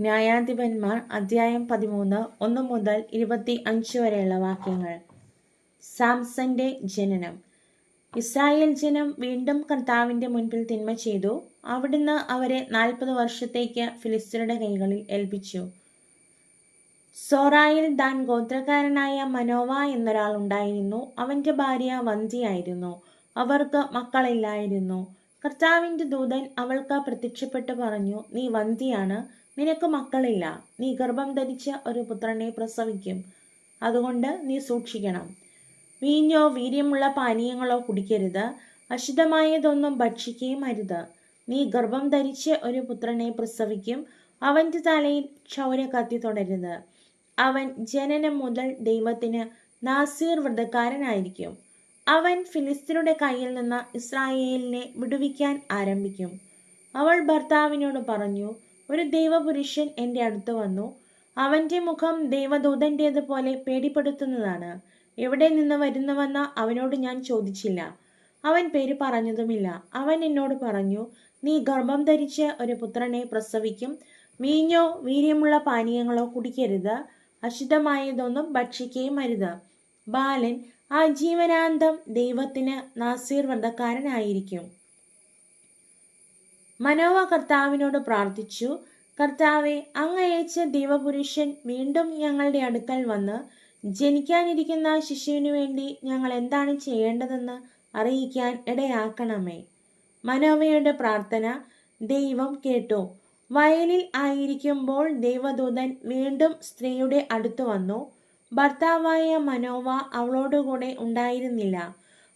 ന്യായാധിപന്മാർ അധ്യായം പതിമൂന്ന് ഒന്ന് മുതൽ ഇരുപത്തി അഞ്ച് വരെയുള്ള വാക്യങ്ങൾ. സാംസന്റെ ജനനം. ഇസ്രായേൽ ജനം വീണ്ടും കർത്താവിന്റെ മുൻപിൽ തിന്മ ചെയ്തു. അവിടുന്ന് അവരെ നാൽപ്പത് വർഷത്തേക്ക് ഫിലിസ്തീനയുടെ കൈകളിൽ ഏൽപ്പിച്ചു. സോറായിൽ ദാൻ ഗോത്രക്കാരനായ മനോവ എന്നൊരാൾ ഉണ്ടായിരുന്നു. അവന്റെ ഭാര്യ വന്തിയായിരുന്നു അവർക്ക് മക്കളില്ലായിരുന്നു. കർത്താവിന്റെ ദൂതൻ അവൾക്ക് പ്രത്യക്ഷപ്പെട്ട് പറഞ്ഞു നീ വന്തിയാണ്. നിനക്ക് മക്കളില്ല. നീ ഗർഭം ധരിച്ച ഒരു പുത്രനെ പ്രസവിക്കും. അതുകൊണ്ട് നീ സൂക്ഷിക്കണം. വീഞ്ഞോ വീര്യമുള്ള പാനീയങ്ങളോ കുടിക്കരുത്. അശുദ്ധമായതൊന്നും ഭക്ഷിക്കുകയും അരുത്. നീ ഗർഭം ധരിച്ച് ഒരു പുത്രനെ പ്രസവിക്കും. അവന്റെ തലയിൽ ക്ഷൗര കത്തി തുടരുത്. അവൻ ജനനം മുതൽ ദൈവത്തിന് നാസീർ വ്രതക്കാരനായിരിക്കും. അവൻ ഫിലിസ്തീനയുടെ കയ്യിൽ നിന്ന് ഇസ്രായേലിനെ വിടുവിക്കാൻ ആരംഭിക്കും. അവൾ ഭർത്താവിനോട് പറഞ്ഞു ഒരു ദൈവപുരുഷൻ എന്റെ അടുത്ത് വന്നു. അവന്റെ മുഖം ദൈവദൂതന്റേതുപോലെ പേടിപ്പെടുത്തുന്നതാണ്. എവിടെ നിന്ന് വരുന്നുവെന്ന് അവനോട് ഞാൻ ചോദിച്ചില്ല. അവൻ പേര് പറഞ്ഞതുമില്ല. അവൻ എന്നോട് പറഞ്ഞു നീ ഗർഭം ധരിച്ച് ഒരു പുത്രനെ പ്രസവിക്കും. വീഞ്ഞോ വീര്യമുള്ള പാനീയങ്ങളോ കുടിക്കരുത്. അശുദ്ധമായതൊന്നും ഭക്ഷിക്കുകയും അരുത്. ബാലൻ ആ ജീവനാന്തം ദൈവത്തിന് നാസീർ വ്രതക്കാരനായിരിക്കും മനോവ കർത്താവിനോട് പ്രാർത്ഥിച്ചു. കർത്താവെ അങ്ങയച്ച ദൈവപുരുഷൻ വീണ്ടും ഞങ്ങളുടെ അടുക്കൽ വന്ന് ജനിക്കാനിരിക്കുന്ന ശിശുവിനു വേണ്ടി ഞങ്ങൾ എന്താണ് ചെയ്യേണ്ടതെന്ന് അറിയിക്കാൻ ഇടയാക്കണമേ. മനോവയുടെ പ്രാർത്ഥന ദൈവം കേട്ടു. വയലിൽ ആയിരിക്കുമ്പോൾ ദൈവദൂതൻ വീണ്ടും സ്ത്രീയുടെ അടുത്ത് വന്നു. ഭർത്താവായ മനോവ അവളോടുകൂടെ ഉണ്ടായിരുന്നില്ല.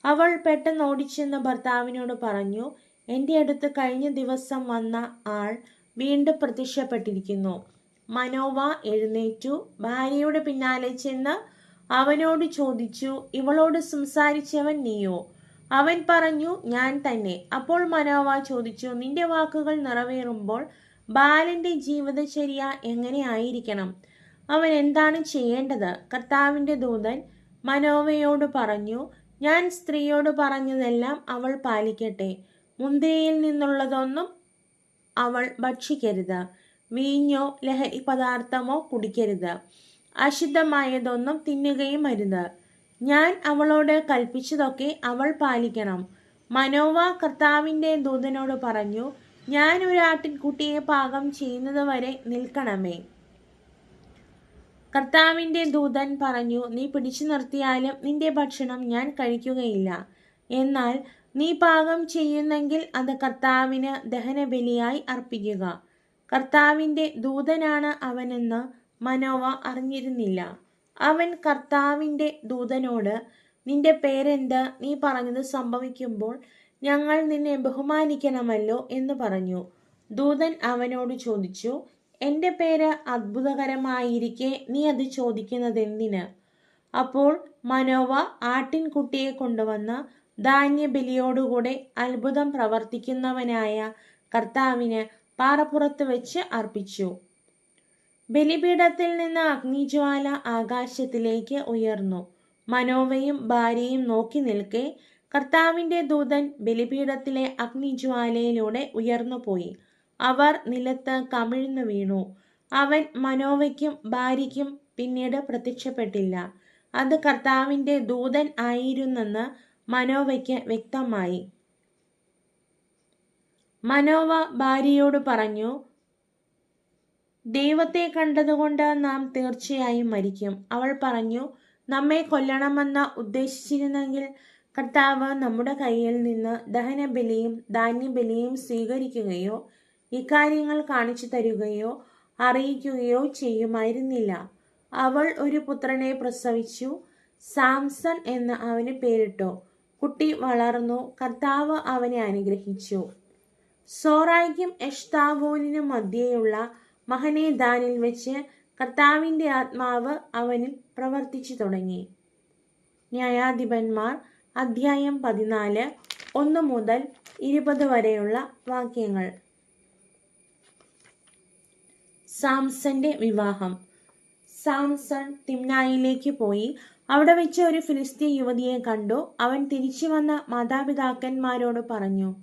അവൾ പെട്ടെന്ന് ഓടിച്ചെന്ന് ഭർത്താവിനോട് പറഞ്ഞു എന്റെ അടുത്ത് കഴിഞ്ഞ ദിവസം വന്ന ആൾ വീണ്ടും പ്രത്യക്ഷപ്പെട്ടിരിക്കുന്നു. മനോവ എഴുന്നേറ്റു. ഭാര്യയുടെ പിന്നാലെ ചെന്ന് അവനോട് ചോദിച്ചു ഇവളോട് സംസാരിച്ചവൻ നീയോ? അവൻ പറഞ്ഞു ഞാൻ തന്നെ. അപ്പോൾ മനോവ ചോദിച്ചു നിന്റെ വാക്കുകൾ നിറവേറുമ്പോൾ ബാലന്റെ ജീവിതചര്യ എങ്ങനെയായിരിക്കണം അവൻ എന്താണ് ചെയ്യേണ്ടത്? കർത്താവിന്റെ ദൂതൻ മനോവയോട് പറഞ്ഞു ഞാൻ സ്ത്രീയോട് പറഞ്ഞതെല്ലാം അവൾ പാലിക്കട്ടെ. മുന്തിരിയിൽ നിന്നുള്ളതൊന്നും അവൾ ഭക്ഷിക്കരുത്. വീഞ്ഞോ ലഹരി പദാർത്ഥമോ കുടിക്കരുത്. അശുദ്ധമായതൊന്നും തിന്നുകയും അരുത്. ഞാൻ അവളോട് കൽപ്പിച്ചതൊക്കെ അവൾ പാലിക്കണം. മനോവ കർത്താവിന്റെ ദൂതനോട് പറഞ്ഞു ഞാൻ ഒരു ആട്ടിൻകുട്ടിയെ പാകം ചെയ്യുന്നത് വരെ നിൽക്കണമേ. കർത്താവിന്റെ ദൂതൻ പറഞ്ഞു നീ പിടിച്ചു നിർത്തിയാലും നിന്റെ ഭക്ഷണം ഞാൻ കഴിക്കുകയില്ല. എന്നാൽ നീ പാകം ചെയ്യുന്നെങ്കിൽ അത് കർത്താവിന് ദഹനബലിയായി അർപ്പിക്കുക. കർത്താവിന്റെ ദൂതനാണ് അവനെന്ന് മനോവ അറിഞ്ഞിരുന്നില്ല. അവൻ കർത്താവിന്റെ ദൂതനോട് നിന്റെ പേരെന്ത്? നീ പറഞ്ഞത് സംഭവിക്കുമ്പോൾ ഞങ്ങൾ നിന്നെ ബഹുമാനിക്കണമല്ലോ എന്ന് പറഞ്ഞു. ദൂതൻ അവനോട് ചോദിച്ചു എന്റെ പേര് അത്ഭുതകരമായിരിക്കെ നീ അത് ചോദിക്കുന്നത് എന്തിന് അപ്പോൾ മനോവ ആട്ടിൻകുട്ടിയെ കൊണ്ടുവന്ന് ധാന്യബലിയോടുകൂടെ അത്ഭുതം പ്രവർത്തിക്കുന്നവനായ കർത്താവിന് പാറപ്പുറത്ത് വെച്ച് അർപ്പിച്ചു. ബലിപീഠത്തിൽ നിന്ന് അഗ്നിജ്വാല ആകാശത്തിലേക്ക് ഉയർന്നു. മനോവയും ഭാര്യയും നോക്കി നിൽക്കെ കർത്താവിന്റെ ദൂതൻ ബലിപീഠത്തിലെ അഗ്നിജ്വാലയിലൂടെ ഉയർന്നുപോയി. അവർ നിലത്ത് കമിഴ്ന്നു വീണു. അവൻ മനോവയ്ക്കും ഭാര്യയ്ക്കും പിന്നീട് പ്രത്യക്ഷപ്പെട്ടില്ല. അത് കർത്താവിന്റെ ദൂതൻ ആയിരുന്നെന്ന് മനോവയ്ക്ക് വ്യക്തമായി. മനോവ ഭാര്യയോട് പറഞ്ഞു ദൈവത്തെ കണ്ടതുകൊണ്ട് നാം തീർച്ചയായും മരിക്കും. അവൾ പറഞ്ഞു നമ്മെ കൊല്ലണമെന്ന് ഉദ്ദേശിച്ചിരുന്നെങ്കിൽ കർത്താവ് നമ്മുടെ കയ്യിൽ നിന്ന് ദഹനബലിയും ധാന്യബലിയും സ്വീകരിക്കുകയോ ഇക്കാര്യങ്ങൾ കാണിച്ചു തരികയോ അറിയിക്കുകയോ ചെയ്യുമായിരുന്നില്ല. അവൾ ഒരു പുത്രനെ പ്രസവിച്ചു. സാംസൺ എന്ന് അവന് പേരിട്ടു. കുട്ടി വളർന്നു. കർത്താവ് അവനെ അനുഗ്രഹിച്ചു. സോറായ്ക്കും എഷ്താവോനിനും മധ്യേയുള്ള മഹനേദാനിൽ വെച്ച് കർത്താവിന്റെ ആത്മാവ് അവനിൽ പ്രവർത്തിച്ചു തുടങ്ങി. ന്യായാധിപന്മാർ അധ്യായം പതിനാല് ഒന്ന് മുതൽ ഇരുപത് വരെയുള്ള വാക്യങ്ങൾ. സാംസന്റെ വിവാഹം. സാംസൺ തിമ്നായിലേക്ക് പോയി. അവിടെ വെച്ച് ഒരു ഫിലിസ്തീൻ യുവതിയെ കണ്ടു. അവൻ തിരിച്ചു വന്ന മാതാപിതാക്കന്മാരോട് പറഞ്ഞു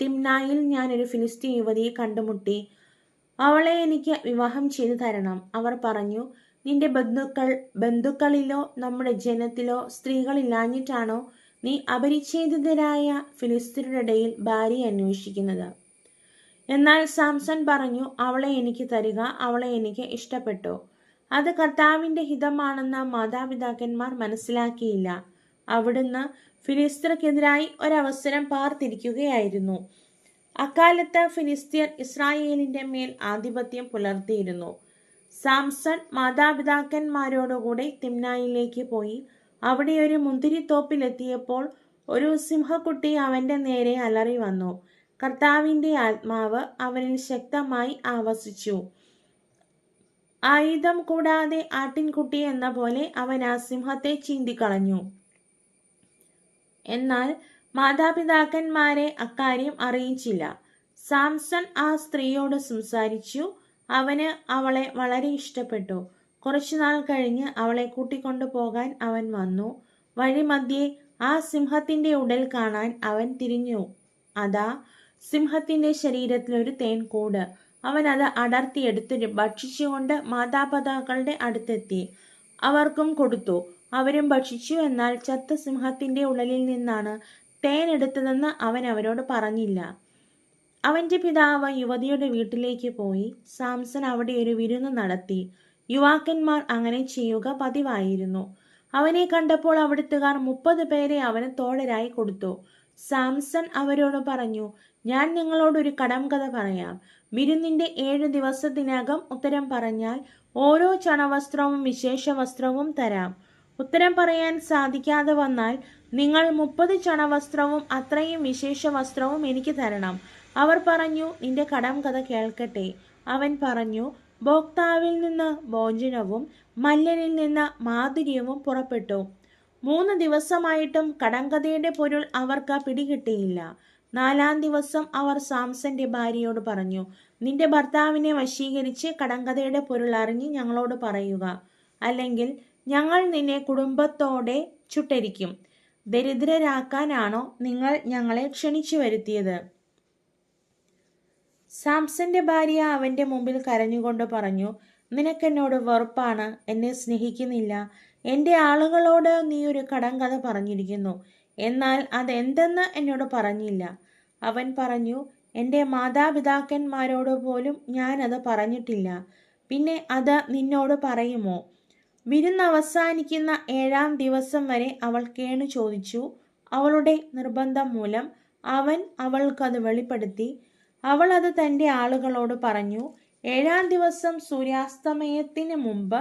തിംനായിൽ ഞാൻ ഒരു ഫിലിസ്തീൻ യുവതിയെ കണ്ടുമുട്ടി. അവളെ എനിക്ക് വിവാഹം ചെയ്തു തരണം. അവർ പറഞ്ഞു നിന്റെ ബന്ധുക്കൾ ബന്ധുക്കളിലോ നമ്മുടെ ജനത്തിലോ സ്ത്രീകളില്ലാഞ്ഞിട്ടാണോ നീ അപരിച്ഛേദിതരായ ഫിലിസ്തീനരുടെ ഇടയിൽ ഭാര്യ അന്വേഷിക്കുന്നത്? എന്നാൽ സാംസൺ പറഞ്ഞു അവളെ എനിക്ക് തരിക അവളെ എനിക്ക് ഇഷ്ടപ്പെട്ടു. അത് കർത്താവിന്റെ ഹിതമാണെന്ന് മാതാപിതാക്കന്മാർ മനസ്സിലാക്കിയില്ല. അവിടുന്ന് ഫിലിസ്തീർക്കെതിരായി ഒരവസരം പാർത്തിരിക്കുകയായിരുന്നു. അക്കാലത്ത് ഫിലിസ്തീർ ഇസ്രായേലിന്റെ മേൽ ആധിപത്യം പുലർത്തിയിരുന്നു. സാംസൺ മാതാപിതാക്കന്മാരോടുകൂടെ തിമ്നായിലേക്ക് പോയി. അവിടെ ഒരു മുന്തിരിത്തോപ്പിലെത്തിയപ്പോൾ ഒരു സിംഹക്കുട്ടി അവന്റെ നേരെ അലറി വന്നു കർത്താവിന്റെ ആത്മാവ് അവനിൽ ശക്തമായി ആവസിച്ചു. ആയുധം കൂടാതെ ആട്ടിൻകുട്ടി എന്ന പോലെ അവൻ ആ സിംഹത്തെ ചീന്തിക്കളഞ്ഞു. എന്നാൽ മാതാപിതാക്കന്മാരെ അക്കാര്യം അറിയിച്ചില്ല. സാംസൺ ആ സ്ത്രീയോട് സംസാരിച്ചു. അവന് അവളെ വളരെ ഇഷ്ടപ്പെട്ടു. കുറച്ചുനാൾ കഴിഞ്ഞ് അവളെ കൂട്ടിക്കൊണ്ടു പോകാൻ അവൻ വന്നു. വഴിമധ്യേ ആ സിംഹത്തിന്റെ ഉടൽ കാണാൻ അവൻ തിരിഞ്ഞു. അതാ സിംഹത്തിന്റെ ശരീരത്തിൽ ഒരു തേൻകൂട്. അവൻ അത് അടർത്തിയെടുത്ത് ഭക്ഷിച്ചുകൊണ്ട് മാതാപിതാക്കളുടെ അടുത്തെത്തി. അവർക്കും കൊടുത്തു. അവരും ഭക്ഷിച്ചു. എന്നാൽ ചത്ത സിംഹത്തിന്റെ ഉള്ളിൽ നിന്നാണ് തേൻ എടുത്തതെന്ന് അവൻ അവരോട് പറഞ്ഞില്ല. അവന്റെ പിതാവ് യുവതിയുടെ വീട്ടിലേക്ക് പോയി. സാംസൺ അവിടെ ഒരു വിരുന്ന് നടത്തി. യുവാക്കന്മാർ അങ്ങനെ ചെയ്യുക പതിവായിരുന്നു. അവനെ കണ്ടപ്പോൾ അവിടുത്തുകാർ മുപ്പത് പേരെ അവന് തോഴരായി കൊടുത്തു. സാംസൺ അവരോട് പറഞ്ഞു ഞാൻ നിങ്ങളോട് ഒരു കടം കഥ പറയാം. വിരുന്നിന്റെ ഏഴ് ദിവസത്തിനകം ഉത്തരം പറഞ്ഞാൽ ഓരോ ചണവസ്ത്രവും വിശേഷ വസ്ത്രവും തരാം. ഉത്തരം പറയാൻ സാധിക്കാതെ വന്നാൽ നിങ്ങൾ മുപ്പത് ചണവസ്ത്രവും അത്രയും വിശേഷ വസ്ത്രവും എനിക്ക് തരണം. അവർ പറഞ്ഞു നിന്റെ കടം കഥ കേൾക്കട്ടെ. അവൻ പറഞ്ഞു ഭോക്താവിൽ നിന്ന് ഭോജനവും മല്ലനിൽ നിന്ന് മാധുര്യവും പുറപ്പെട്ടു. മൂന്ന് ദിവസമായിട്ടും കടങ്കഥയുടെ പൊരുൾ അവർക്ക് പിടികിട്ടിയില്ല. നാലാം ദിവസം അവർ സാംസന്റെ ഭാര്യയോട് പറഞ്ഞു നിന്റെ ഭർത്താവിനെ വശീകരിച്ച് കടങ്കഥയുടെ പൊരുൾ അറിഞ്ഞ് ഞങ്ങളോട് പറയുക. അല്ലെങ്കിൽ ഞങ്ങൾ നിന്നെ കുടുംബത്തോടെ ചുട്ടരിക്കും. ദരിദ്രരാക്കാനാണോ നിങ്ങൾ ഞങ്ങളെ ക്ഷണിച്ചു വരുത്തിയത് സാംസന്റെ ഭാര്യ അവന്റെ മുമ്പിൽ കരഞ്ഞുകൊണ്ട് പറഞ്ഞു നിനക്കെന്നോട് വെറുപ്പാണ് എന്നെ സ്നേഹിക്കുന്നില്ല. എന്റെ ആളുകളോട് നീ ഒരു കടങ്കഥ പറഞ്ഞിരിക്കുന്നു. എന്നാൽ അതെന്തെന്ന് എന്നോട് പറഞ്ഞില്ല. അവൻ പറഞ്ഞു എന്റെ മാതാപിതാക്കന്മാരോട് പോലും ഞാനത് പറഞ്ഞിട്ടില്ല. പിന്നെ അത് നിന്നോട് പറയുമോ? വിരുന്ന് അവസാനിക്കുന്ന ഏഴാം ദിവസം വരെ അവൾ കേണു ചോദിച്ചു. അവളുടെ നിർബന്ധം മൂലം അവൻ അവൾക്കത് വെളിപ്പെടുത്തി. അവൾ അത് തന്റെ ആളുകളോട് പറഞ്ഞു. ഏഴാം ദിവസം സൂര്യാസ്തമയത്തിന് മുമ്പ്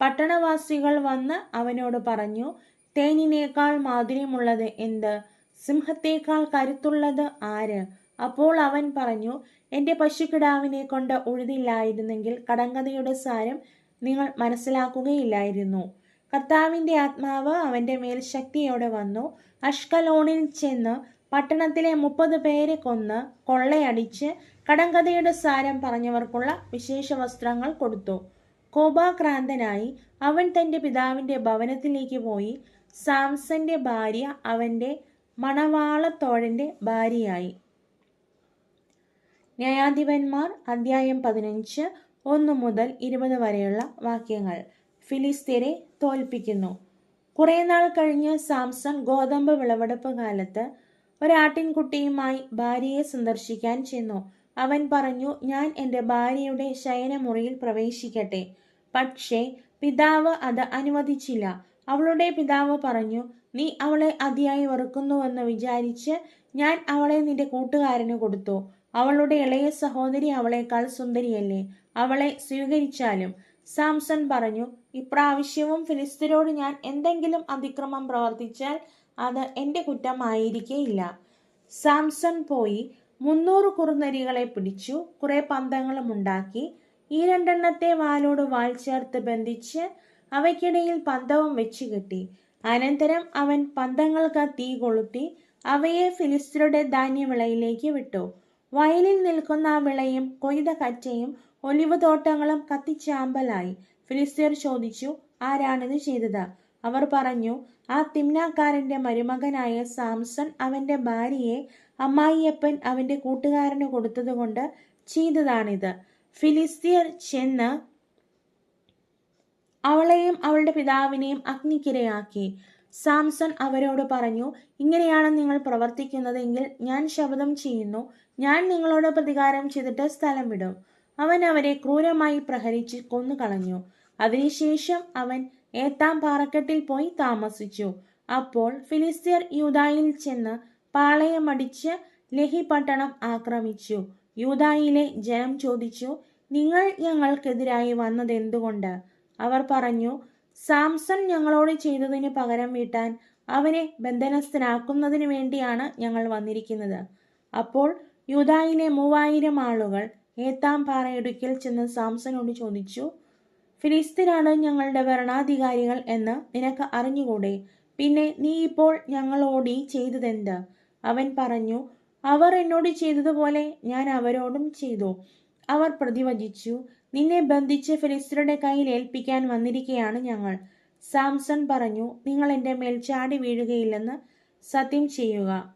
പട്ടണവാസികൾ വന്ന് അവനോട് പറഞ്ഞു തേനിനേക്കാൾ മാധുര്യമുള്ളത് എന്ത്? സിംഹത്തേക്കാൾ കരുത്തുള്ളത് ആര്? അപ്പോൾ അവൻ പറഞ്ഞു എന്റെ പശുക്കിടാവിനെ കൊണ്ട് ഉഴുതില്ലായിരുന്നെങ്കിൽ കടങ്കഥയുടെ സാരം നിങ്ങൾ മനസ്സിലാക്കുകയില്ലായിരുന്നു. കർത്താവിന്റെ ആത്മാവ് അവന്റെ മേൽ ശക്തിയോടെ വന്നു. അഷ്കലോണിൽ ചെന്ന് പട്ടണത്തിലെ മുപ്പത് പേരെ കൊന്ന് കൊള്ളയടിച്ച് കടങ്കഥയുടെ സാരം പറഞ്ഞവർക്കുള്ള വിശേഷ വസ്ത്രങ്ങൾ കൊടുത്തു. കോപാക്രാന്തനായി അവൻ തന്റെ പിതാവിന്റെ ഭവനത്തിലേക്ക് പോയി. സാംസന്റെ ഭാര്യ അവന്റെ മണവാളത്തോഴന്റെ ഭാര്യയായി. ന്യായാധിപന്മാർ അദ്ധ്യായം പതിനഞ്ച് ഒന്ന് മുതൽ ഇരുപത് വരെയുള്ള വാക്യങ്ങൾ ഫിലിസ്തീനെ തോൽപ്പിക്കുന്നു. കുറേ നാൾ കഴിഞ്ഞ് സാംസൺ ഗോതമ്പ് വിളവെടുപ്പ് കാലത്ത് ഒരാട്ടിൻകുട്ടിയുമായി ഭാര്യയെ സന്ദർശിക്കാൻ ചെന്നു. അവൻ പറഞ്ഞു ഞാൻ എന്റെ ഭാര്യയുടെ ശയനമുറിയിൽ പ്രവേശിക്കട്ടെ. പക്ഷേ പിതാവ് അത് അനുവദിച്ചില്ല. അവളുടെ പിതാവ് പറഞ്ഞു നീ അവളെ അതിയായി വെറുക്കുന്നുവെന്ന് വിചാരിച്ച് ഞാൻ അവളെ നിന്റെ കൂട്ടുകാരന് കൊടുത്തു. അവളുടെ ഇളയ സഹോദരി അവളേക്കാൾ സുന്ദരിയല്ലേ? അവളെ സ്വീകരിച്ചാലും. സാംസൺ പറഞ്ഞു ഇപ്രാവശ്യവും ഫിലിസ്തീനോട് ഞാൻ എന്തെങ്കിലും അതിക്രമം പ്രവർത്തിച്ചാൽ അത് എന്റെ കുറ്റമായിരിക്കേയില്ല സാംസൺ പോയി മുന്നൂറ് കുറുനരികളെ പിടിച്ചു കുറേ പന്തങ്ങളും ഉണ്ടാക്കി. ഈ രണ്ടെണ്ണത്തെ വാലോട് വാൽ ചേർത്ത് ബന്ധിച്ച് അവയ്ക്കിടയിൽ പന്തവും വെച്ച് കെട്ടി. അനന്തരം അവൻ പന്തങ്ങൾക്ക് തീ കൊളുത്തി അവയെ ഫിലിസ്തീനയുടെ ധാന്യവിളയിലേക്ക് വിട്ടു. വയലിൽ നിൽക്കുന്ന ആ വിളയും കൊയ്ത കറ്റയും ഒലിവ് തോട്ടങ്ങളും കത്തിച്ചാമ്പലായി ഫിലിസ്തീർ ചോദിച്ചു ആരാണിത് ചെയ്തത്? അവർ പറഞ്ഞു ആ തിമ്നാക്കാരന്റെ മരുമകനായ സാംസൺ അവന്റെ ഭാര്യയെ അമ്മായിയപ്പൻ അവന്റെ കൂട്ടുകാരന് കൊടുത്തതുകൊണ്ട് ചെയ്തതാണിത്. ഫിലിസ്തീർ ചെന്ന് അവളെയും അവളുടെ പിതാവിനെയും അഗ്നിക്കിരയാക്കി. സാംസൺ അവരോട് പറഞ്ഞു ഇങ്ങനെയാണ് നിങ്ങൾ പ്രവർത്തിക്കുന്നതെങ്കിൽ ഞാൻ ശപഥം ചെയ്യുന്നു. ഞാൻ നിങ്ങളോട് പ്രതികാരം ചെയ്തിട്ട് സ്ഥലം വിടും. അവൻ അവരെ ക്രൂരമായി പ്രഹരിച്ച് കൊന്നുകളഞ്ഞു. അതിനുശേഷം അവൻ ഏത്താം പാറക്കെട്ടിൽ പോയി താമസിച്ചു. അപ്പോൾ ഫിലിസ്തീർ യൂതായിൽ ചെന്ന് പാളയമടിച്ച് ലഹി പട്ടണം ആക്രമിച്ചു. യൂതായിലെ ജനം ചോദിച്ചു നിങ്ങൾ ഞങ്ങൾക്കെതിരായി വന്നതെന്തുകൊണ്ട്? അവർ പറഞ്ഞു സാംസൺ ഞങ്ങളോട് ചെയ്തതിന് പകരം വീട്ടാൻ അവനെ ബന്ധനസ്ഥനാക്കുന്നതിന് വേണ്ടിയാണ് ഞങ്ങൾ വന്നിരിക്കുന്നത്. അപ്പോൾ യൂതായിലെ മൂവായിരം ആളുകൾ ഏത്താം പാറയിടുക്കിൽ ചെന്ന് സാംസനോട് ചോദിച്ചു ഫിലിസ്തീനാണ് ഞങ്ങളുടെ ഭരണാധികാരികൾ എന്ന് നിനക്ക് അറിഞ്ഞുകൂടെ? പിന്നെ നീ ഇപ്പോൾ ഞങ്ങളോട് ചെയ്തതെന്ത് അവൻ പറഞ്ഞു അവർ എന്നോട് ചെയ്തതുപോലെ ഞാൻ അവരോടും ചെയ്തു. അവർ പ്രതിവചിച്ചു നിന്നെ ബന്ധിച്ച് ഫിലിസ്റ്ററുടെ കയ്യിൽ ഏൽപ്പിക്കാൻ വന്നിരിക്കുകയാണ് ഞങ്ങൾ. സാംസൺ പറഞ്ഞു നിങ്ങൾ എന്റെ മേൽ ചാടി വീഴുകയില്ലെന്ന് സത്യം ചെയ്യുക.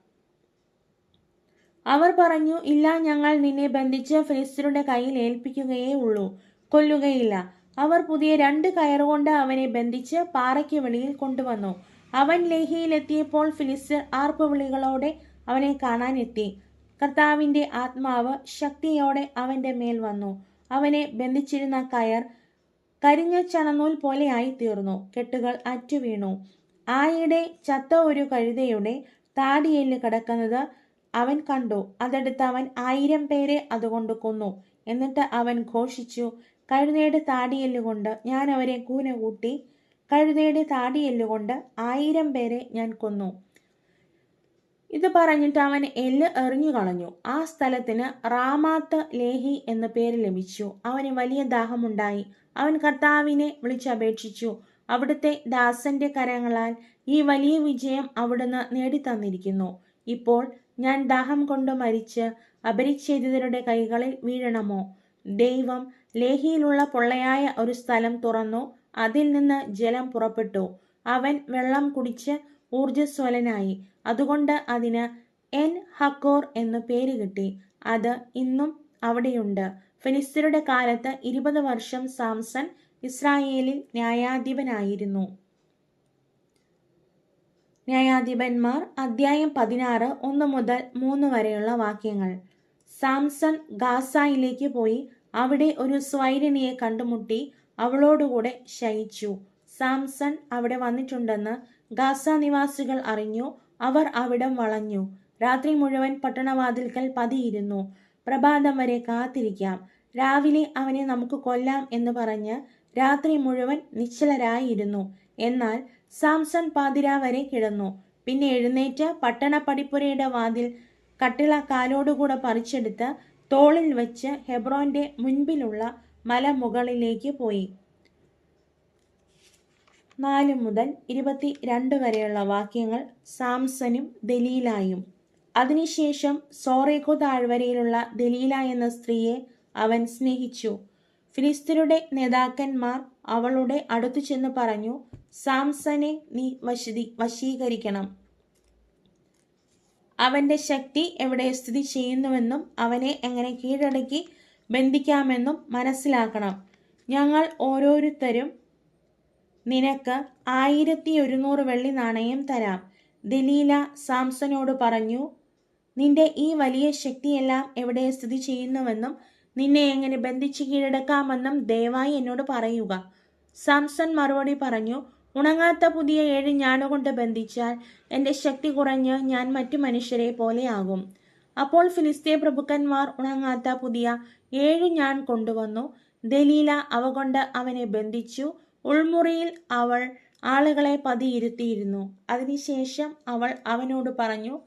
അവർ പറഞ്ഞു ഇല്ല ഞങ്ങൾ നിന്നെ ബന്ധിച്ച് ഫിലിസ്റ്ററുടെ കയ്യിൽ ഏൽപ്പിക്കുകയേ ഉള്ളൂ കൊല്ലുകയില്ല. അവർ പുതിയ രണ്ട് കയറുകൊണ്ട് അവനെ ബന്ധിച്ച് പാറയ്ക്ക് വെളിയിൽ കൊണ്ടുവന്നു. അവൻ ലേഹിയിലെത്തിയപ്പോൾ ഫിലിസ്തീർ ആർപ്പുവിളികളോടെ അവനെ കാണാനെത്തി. കർത്താവിന്റെ ആത്മാവ് ശക്തിയോടെ അവന്റെ മേൽ വന്നു. അവനെ ബന്ധിച്ചിരുന്ന കയർ കരിഞ്ഞ ചണനൂൽ പോലെയായി തീർന്നു. കെട്ടുകൾ അറ്റുവീണു ആയിടെ ചത്ത ഒരു കഴുതയുടെ താടിയെല്ല് കിടക്കുന്നത് അവൻ കണ്ടു. അതെടുത്ത് അവൻ ആയിരം പേരെ അതുകൊണ്ട് കൊന്നു. എന്നിട്ട് അവൻ ഘോഷിച്ചു കഴുതയുടെ താടിയെല്ലുകൊണ്ട് ഞാൻ അവരെ കൂന കൂട്ടി കഴുതയുടെ താടിയെല്ലുകൊണ്ട് ആയിരം പേരെ ഞാൻ കൊന്നു. ഇത് പറഞ്ഞിട്ട് അവൻ എല്ല് എറിഞ്ഞു കളഞ്ഞു. ആ സ്ഥലത്തിന് റാമാത്ത് ലേഹി എന്ന പേര് ലഭിച്ചു. അവന് വലിയ ദാഹമുണ്ടായി. അവൻ കർത്താവിനെ വിളിച്ചപേക്ഷിച്ചു അവിടുത്തെ ദാസന്റെ കരങ്ങളാൽ ഈ വലിയ വിജയം അവിടുന്ന് നേടിത്തന്നിരിക്കുന്നു. ഇപ്പോൾ ഞാൻ ദാഹം കൊണ്ട് മരിച്ച് അപരിച്ഛേദിതരുടെ കൈകളിൽ വീഴണമോ? ദൈവം ലേഹിയിലുള്ള പൊള്ളയായ ഒരു സ്ഥലം തുറന്നു അതിൽ നിന്ന് ജലം പുറപ്പെട്ടു. അവൻ വെള്ളം കുടിച്ച് ഊർജസ്വലനായി. അതുകൊണ്ട് അതിന് എൻ ഹക്കോർ എന്ന് പേര് കിട്ടി. അത് ഇന്നും അവിടെയുണ്ട്. ഫിനിസ്തരുടെ കാലത്ത് ഇരുപത് വർഷം സാംസൺ ഇസ്രായേലിൽ ന്യായാധിപനായിരുന്നു. ന്യായാധിപന്മാർ അദ്ധ്യായം പതിനാറ് ഒന്ന് മുതൽ മൂന്ന് വരെയുള്ള വാക്യങ്ങൾ. സാംസൺ ഗാസായിലേക്ക് പോയി അവിടെ ഒരു സ്വൈരണിയെ കണ്ടുമുട്ടി അവളോടുകൂടെ ശയിച്ചു. സാംസൺ അവിടെ വന്നിട്ടുണ്ടെന്ന് ഗാസ നിവാസികൾ അറിഞ്ഞു. അവർ അവിടം വളഞ്ഞു. രാത്രി മുഴുവൻ പട്ടണവാതിൽക്കൽ പതിയിരുന്നു. പ്രഭാതം വരെ കാത്തിരിക്കാം. രാവിലെ അവനെ നമുക്ക് കൊല്ലാം എന്ന് പറഞ്ഞ് രാത്രി മുഴുവൻ നിശ്ചലരായിരുന്നു. എന്നാൽ സാംസൺ പാതിരാ വരെ കിടന്നു. പിന്നെ എഴുന്നേറ്റ് പട്ടണ പടിപ്പുരയുടെ വാതിൽ കട്ടിള കാലോടുകൂടെ പറിച്ചെടുത്ത് തോളിൽ വെച്ച് ഹെബ്രോന്റെ മുൻപിലുള്ള മലമുകളിലേക്ക് പോയി. നാല് മുതൽ ഇരുപത്തി രണ്ട് വരെയുള്ള വാക്യങ്ങൾ സാംസനും ദലീലായും. അതിനുശേഷം സോറേക്കോ താഴ്വരയിലുള്ള ദലീല എന്ന സ്ത്രീയെ അവൻ സ്നേഹിച്ചു. ഫിലിസ്തീനയുടെ നേതാക്കന്മാർ അവളുടെ അടുത്തു ചെന്ന് പറഞ്ഞു സാംസനെ നീ വശീ വശീകരിക്കണം. അവന്റെ ശക്തി എവിടെ സ്ഥിതി ചെയ്യുന്നുവെന്നും അവനെ എങ്ങനെ കീഴടക്കി ബന്ധിക്കാമെന്നും മനസ്സിലാക്കണം. ഞങ്ങൾ ഓരോരുത്തരും നിനക്ക് ആയിരത്തി ഒരുന്നൂറ് വെള്ളി നാണയം തരാം. ദലീല സാംസനോട് പറഞ്ഞു നിന്റെ ഈ വലിയ ശക്തിയെല്ലാം എവിടെ സ്ഥിതി ചെയ്യുന്നുവെന്നും നിന്നെ എങ്ങനെ ബന്ധിച്ച് കീഴടക്കാമെന്നും ദയവായി എന്നോട് പറയുക. സാംസൺ മറുപടി പറഞ്ഞു ഉണങ്ങാത്ത പുതിയ ഏഴ് ഞാനുകൊണ്ട് ബന്ധിച്ചാൽ എന്റെ ശക്തി കുറഞ്ഞ് ഞാൻ മറ്റു മനുഷ്യരെ പോലെയാകും അപ്പോൾ ഫിലിസ്തീയ പ്രഭുക്കന്മാർ ഉണങ്ങാത്ത പുതിയ ഏഴ് ഞാൻ കൊണ്ടുവന്നു. ദലീല അവ കൊണ്ട് അവനെ ബന്ധിച്ചു. ഉൾമുറിയിൽ അവൾ ആളുകളെ പതിയിരുത്തിയിരുന്നു. അതിനുശേഷം അവൾ അവനോട് പറഞ്ഞു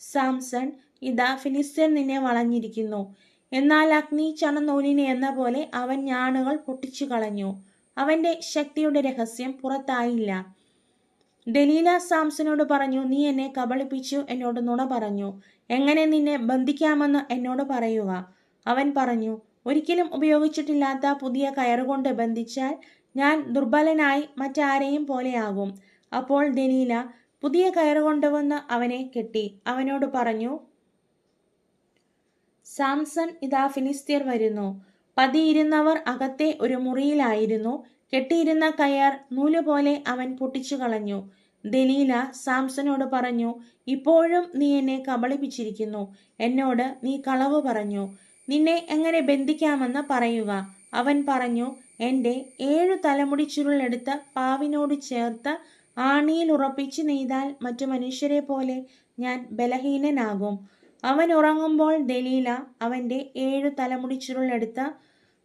സാംസൺ ഇതാ ഫിലിസ്തീൻ നിന്നെ വളഞ്ഞിരിക്കുന്നു. എന്നാൽ അഗ്നി ചണനൂലിനെ എന്ന പോലെ അവൻ ഞാണുകൾ പൊട്ടിച്ചു കളഞ്ഞു. അവന്റെ ശക്തിയുടെ രഹസ്യം പുറത്തായില്ല. ഡലീല സാംസനോട് പറഞ്ഞു നീ എന്നെ കബളിപ്പിച്ചു എന്നോട് നുണ പറഞ്ഞു. എങ്ങനെ നിന്നെ ബന്ധിക്കാമെന്ന് എന്നോട് പറയുക അവൻ പറഞ്ഞു ഒരിക്കലും ഉപയോഗിച്ചിട്ടില്ലാത്ത പുതിയ കയറുകൊണ്ട് ബന്ധിച്ചാൽ ഞാൻ ദുർബലനായി മറ്റാരെയും പോലെയാകും. അപ്പോൾ ദനീല പുതിയ കയറുകൊണ്ടുവന്ന് അവനെ കെട്ടി. അവനോട് പറഞ്ഞു സാംസൺ ഇതാ ഫിലിസ്തീർ വരുന്നു. പതിയിരുന്നവർ അകത്തെ ഒരു മുറിയിലായിരുന്നു. കെട്ടിയിരുന്ന കയർ നൂലുപോലെ അവൻ പൊട്ടിച്ചു കളഞ്ഞു. ദലീല സാംസനോട് പറഞ്ഞു ഇപ്പോഴും നീ എന്നെ കബളിപ്പിച്ചിരിക്കുന്നു. എന്നോട് നീ കളവ് പറഞ്ഞു. നിന്നെ എങ്ങനെ ബന്ധിക്കാമെന്ന് പറയുക. അവൻ പറഞ്ഞു എന്റെ ഏഴു തലമുടി ചുരുളെടുത്ത് പാവിനോട് ചേർത്ത് ആണിയിൽ ഉറപ്പിച്ച് നെയ്താൽ മറ്റു മനുഷ്യരെ പോലെ ഞാൻ ബലഹീനനാകും. അവൻ ഉറങ്ങുമ്പോൾ ദലീല അവന്റെ ഏഴു തലമുടി ചുരുളെടുത്ത്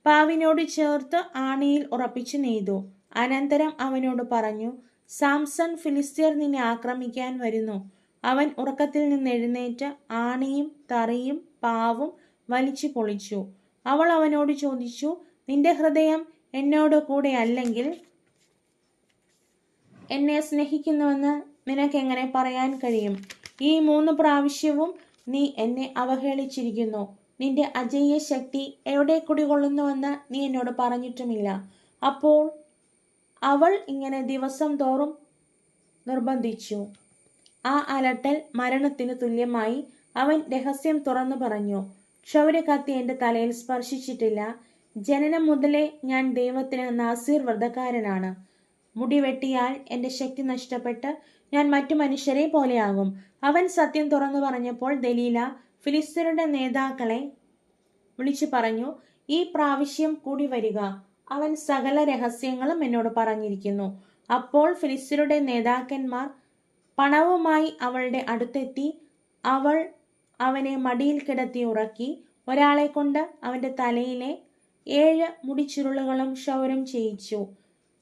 പാവിനോട് ചേർത്ത് ആണിയിൽ ഉറപ്പിച്ച് നെയ്തു. അനന്തരം അവനോട് പറഞ്ഞു സാംസൺ ഫിലിസ്തീർ നിന്നെ ആക്രമിക്കാൻ വരുന്നു. അവൻ ഉറക്കത്തിൽ നിന്ന് എഴുന്നേറ്റ് ആണിയും തറിയും പാവും വലിച്ചു പൊളിച്ചു. അവൾ അവനോട് ചോദിച്ചു നിന്റെ ഹൃദയം എന്നോട് കൂടെ അല്ലെങ്കിൽ എന്നെ സ്നേഹിക്കുന്നുവെന്ന് നിനക്ക് എങ്ങനെ പറയാൻ കഴിയും? ഈ മൂന്ന് പ്രാവശ്യവും നീ എന്നെ അവഹേളിച്ചിരിക്കുന്നു. നിന്റെ അജയ്യ ശക്തി എവിടെ കുടികൊള്ളുന്നുവെന്ന് നീ എന്നോട് പറഞ്ഞിട്ടുമില്ല. അപ്പോൾ അവൾ ഇങ്ങനെ ദിവസം തോറും നിർബന്ധിച്ചു. ആ അലട്ടൽ മരണത്തിന് തുല്യമായി അവൻ രഹസ്യം തുറന്നു പറഞ്ഞു. ക്ഷൗര കത്തി എന്റെ തലയിൽ സ്പർശിച്ചിട്ടില്ല. ജനനം മുതലേ ഞാൻ ദൈവത്തിന് നാസീർ വ്രതക്കാരനാണ്. മുടി വെട്ടിയാൽ എന്റെ ശക്തി നഷ്ടപ്പെട്ട് ഞാൻ മറ്റു മനുഷ്യരെ പോലെയാകും. അവൻ സത്യം തുറന്നു പറഞ്ഞപ്പോൾ ദലീല ഫിലിസ്തീനയുടെ നേതാക്കളെ വിളിച്ചു പറഞ്ഞു ഈ പ്രാവശ്യം കൂടി വരിക. അവൻ സകല രഹസ്യങ്ങളും എന്നോട് പറഞ്ഞിരിക്കുന്നു. അപ്പോൾ ഫിലിസ്തീനയുടെ നേതാക്കന്മാർ പണവുമായി അവളുടെ അടുത്തെത്തി അവൾ അവനെ മടിയിൽ കിടത്തി ഉറക്കി ഒരാളെ കൊണ്ട് അവന്റെ തലയിലെ ഏഴ് മുടിച്ചുരുളുകളും ക്ഷൗരം ചെയ്യിച്ചു.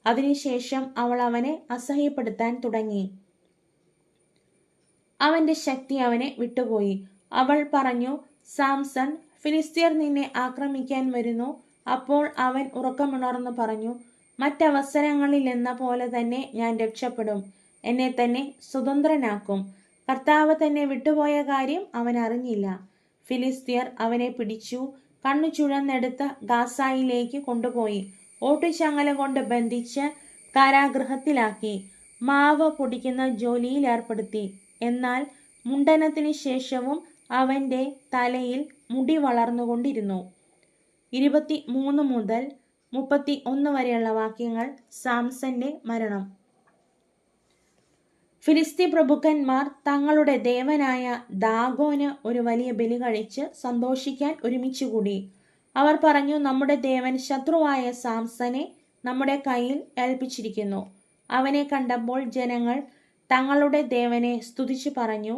അതിനുശേഷം അവൾ അവനെ അസഹ്യപ്പെടുത്താൻ തുടങ്ങി. അവന്റെ ശക്തി അവനെ വിട്ടുപോയി. അവൾ പറഞ്ഞു സാംസൺ ഫിലിസ്തീർ നിന്നെ ആക്രമിക്കാൻ വരുന്നു. അപ്പോൾ അവൻ ഉറക്കമുണർന്നു പറഞ്ഞു മറ്റവസരങ്ങളിലെന്ന പോലെ തന്നെ ഞാൻ രക്ഷപ്പെടും. എന്നെ തന്നെ സ്വതന്ത്രനാക്കും. കർത്താവ് തന്നെ വിട്ടുപോയ കാര്യം അവൻ അറിഞ്ഞില്ല ഫിലിസ്തീർ അവനെ പിടിച്ചു. കണ്ണു ചുഴന്നെടുത്ത് ഗാസായിലേക്ക് കൊണ്ടുപോയി. ഓട്ടുചങ്ങല കൊണ്ട് ബന്ധിച്ച് കാരാഗൃഹത്തിലാക്കി. മാവ് പൊടിക്കുന്ന ജോലിയിൽ ഏർപ്പെടുത്തി. എന്നാൽ മുണ്ടനത്തിന് ശേഷവും അവന്റെ തലയിൽ മുടി വളർന്നുകൊണ്ടിരുന്നു. ഇരുപത്തി മൂന്ന് മുതൽ മുപ്പത്തി ഒന്ന് വരെയുള്ള വാക്യങ്ങൾ സാംസന്റെ മരണം. ഫിലിസ്തീൻ പ്രഭുക്കന്മാർ തങ്ങളുടെ ദേവനായ ദാഗോന് ഒരു വലിയ ബലി കഴിച്ച് സന്തോഷിക്കാൻ ഒരുമിച്ചുകൂടി. അവർ പറഞ്ഞു നമ്മുടെ ദേവൻ ശത്രുവായ സാംസനെ നമ്മുടെ കയ്യിൽ ഏൽപ്പിച്ചിരിക്കുന്നു. അവനെ കണ്ടപ്പോൾ ജനങ്ങൾ തങ്ങളുടെ ദേവനെ സ്തുതിച്ചു പറഞ്ഞു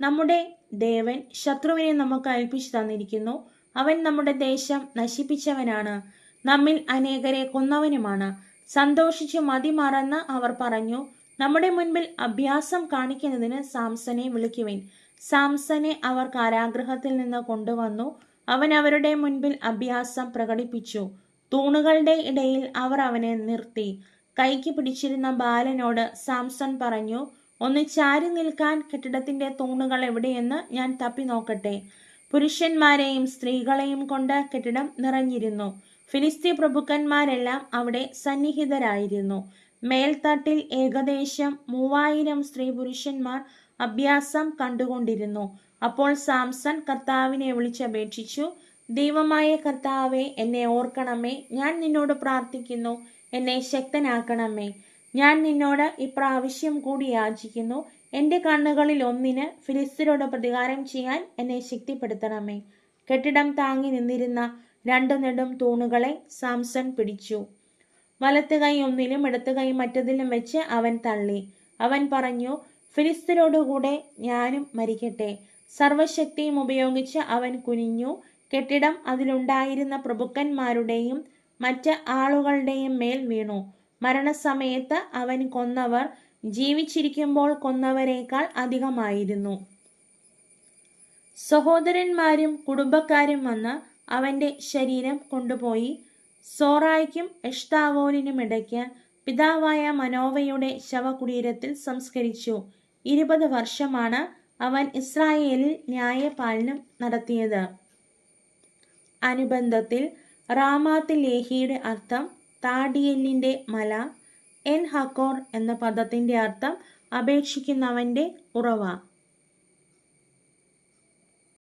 നമ്മുടെ ദേവൻ ശത്രുവിനെ നമുക്ക് ഏൽപ്പിച്ചു തന്നിരിക്കുന്നു. അവൻ നമ്മുടെ ദേശം നശിപ്പിച്ചവനാണ്. നമ്മിൽ അനേകരെ കൊന്നവനുമാണ്. സന്തോഷിച്ചു മതിമറന്ന് അവർ പറഞ്ഞു. നമ്മുടെ മുൻപിൽ അഭ്യാസം കാണിക്കുന്നതിന് സാംസനെ വിളിക്കുവിൻ. സാംസനെ അവർ കാരാഗ്രഹത്തിൽ നിന്ന് കൊണ്ടുവന്നു. അവൻ അവരുടെ മുൻപിൽ അഭ്യാസം പ്രകടിപ്പിച്ചു. തൂണുകളുടെ ഇടയിൽ അവർ അവനെ നിർത്തി. കൈക്ക് പിടിച്ചിരുന്ന ബാലനോട് സാംസൺ പറഞ്ഞു ഒന്ന് ചാരി നിൽക്കാൻ കെട്ടിടത്തിന്റെ തൂണുകൾ എവിടെയെന്ന് ഞാൻ തപ്പി നോക്കട്ടെ. പുരുഷന്മാരെയും സ്ത്രീകളെയും കൊണ്ട് കെട്ടിടം നിറഞ്ഞിരുന്നു. ഫിലിസ്തീ പ്രഭുക്കന്മാരെല്ലാം അവിടെ സന്നിഹിതരായിരുന്നു. മേൽത്തട്ടിൽ ഏകദേശം മൂവായിരം സ്ത്രീ പുരുഷന്മാർ അഭ്യാസം കണ്ടുകൊണ്ടിരുന്നു. അപ്പോൾ സാംസൺ കർത്താവിനെ വിളിച്ചപേക്ഷിച്ചു ദൈവമായ കർത്താവെ എന്നെ ഓർക്കണമേ. ഞാൻ നിന്നോട് പ്രാർത്ഥിക്കുന്നു എന്നെ ശക്തനാക്കണമേ. ഞാൻ നിന്നോട് ഇപ്രാവശ്യം കൂടി യാചിക്കുന്നു. എന്റെ കണ്ണുകളിൽ ഒന്നിന് ഫിലിസ്തീനോട് പ്രതികാരം ചെയ്യാൻ എന്നെ ശക്തിപ്പെടുത്തണമേ. കെട്ടിടം താങ്ങി നിന്നിരുന്ന രണ്ട് നെടും തൂണുകളെ സാംസൺ പിടിച്ചു. വലത്ത് കൈ ഒന്നിലും ഇടത്ത് കൈ മറ്റതിലും വെച്ച് അവൻ തള്ളി. അവൻ പറഞ്ഞു ഫിലിസ്തീനോടുകൂടെ ഞാനും മരിക്കട്ടെ. സർവശക്തിയും ഉപയോഗിച്ച് അവൻ കുനിഞ്ഞു. കെട്ടിടം അതിലുണ്ടായിരുന്ന പ്രഭുക്കന്മാരുടെയും മറ്റ് ആളുകളുടെയും മേൽ വീണു. മരണസമയത്ത് അവൻ കൊന്നവർ ജീവിച്ചിരിക്കുമ്പോൾ കൊന്നവരേക്കാൾ അധികമായിരുന്നു. സഹോദരന്മാരും കുടുംബക്കാരും വന്ന് അവന്റെ ശരീരം കൊണ്ടുപോയി. സോറായ്ക്കും ഇടയ്ക്ക് പിതാവായ മനോവയുടെ ശവകുടീരത്തിൽ സംസ്കരിച്ചു. ഇരുപത് വർഷമാണ് അവൻ ഇസ്രായേലിൽ ന്യായപാലനം നടത്തിയത്. അനുബന്ധത്തിൽ റാമാത്ത് ലേഹിയുടെ അർത്ഥം താടിയെല്ലിന്റെ മല എൻ ഹക്കോർ എന്ന പദത്തിന്റെ അർത്ഥം അപേക്ഷിക്കുന്നവന്റെ ഉറവ.